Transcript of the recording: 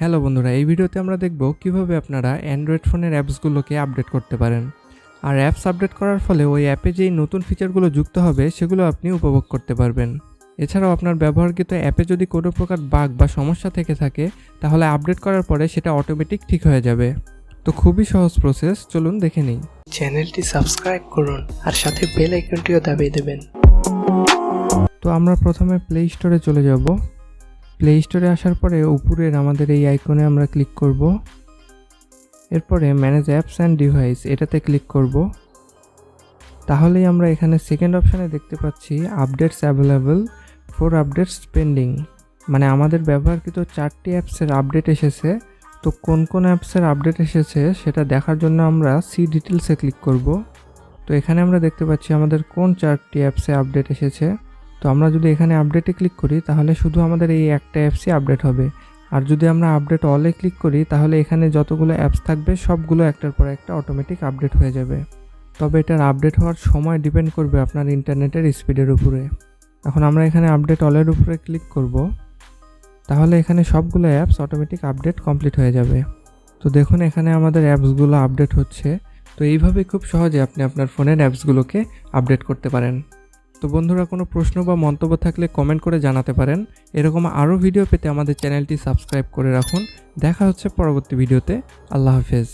Hello বন্ধুরা এই ভিডিওতে আমরা দেখব কীভাবে আপনারা অ্যান্ড্রয়েড ফোনের অ্যাপসগুলোকে আপডেট করতে পারেন। আর অ্যাপস আপডেট করার ফলে ওই অ্যাপে যেই নতুন ফিচারগুলো যুক্ত হবে সেগুলো আপনি উপভোগ করতে পারবেন। এছাড়াও আপনার ব্যবহারকৃত অ্যাপে যদি কোনো প্রকার বাগ বা সমস্যা থেকে থাকে তাহলে আপডেট করার পরে সেটা অটোমেটিক ঠিক হয়ে যাবে। তো খুবই সহজ প্রসেস চলুন দেখে নিই। চ্যানেলটি সাবস্ক্রাইব করুন আর সাথে বেল আইকনটিও দাবিয়ে দেবেন। তো আমরা প্রথমে প্লে স্টোরে চলে যাব। প্লে স্টোরে আসার পরে উপরের আমাদের এই আইকনে আমরা ক্লিক করব। এরপরে ম্যানেজ অ্যাপস অ্যান্ড ডিভাইস এটাতে ক্লিক করব। তাহলেই আমরা এখানে সেকেন্ড অপশানে দেখতে পাচ্ছি updates available for updates pending মানে আমাদের ব্যবহারকৃত চারটি অ্যাপসের আপডেট এসেছে। তো কোন কোন অ্যাপসের আপডেট এসেছে সেটা দেখার জন্য আমরা সি ডিটেলসে ক্লিক করব। তো এখানে আমরা দেখতে পাচ্ছি আমাদের কোন চারটি অ্যাপসে আপডেট এসেছে। তো আমরা যদি এখানে আপডেটে ক্লিক করি, তাহলে শুধু আমাদের এই একটা অ্যাপসই আপডেট হবে। আর যদি আমরা আপডেট অলে ক্লিক করি, তাহলে এখানে যতগুলো অ্যাপস থাকবে, সবগুলো একটার পর একটা অটোমেটিক আপডেট হয়ে যাবে। তবে এটার আপডেট হওয়ার সময় ডিপেন্ড করবে আপনার ইন্টারনেটের স্পিডের উপরে। এখন আমরা এখানে আপডেট অলের উপরে ক্লিক করব। তাহলে এখানে সবগুলো অ্যাপস অটোমেটিক আপডেট কমপ্লিট হয়ে যাবে। তো দেখুন, এখানে আমাদের অ্যাপসগুলো আপডেট হচ্ছে। তো এইভাবে খুব সহজে আপনি আপনার ফোনের অ্যাপসগুলোকে আপডেট করতে পারেন। তো বন্ধুরা কোনো প্রশ্ন বা মন্তব্য থাকলে কমেন্ট করে জানাতে পারেন। এরকম আরও ভিডিও পেতে আমাদের চ্যানেলটি সাবস্ক্রাইব করে রাখুন। দেখা হচ্ছে পরবর্তী ভিডিওতে আল্লাহ হাফেজ।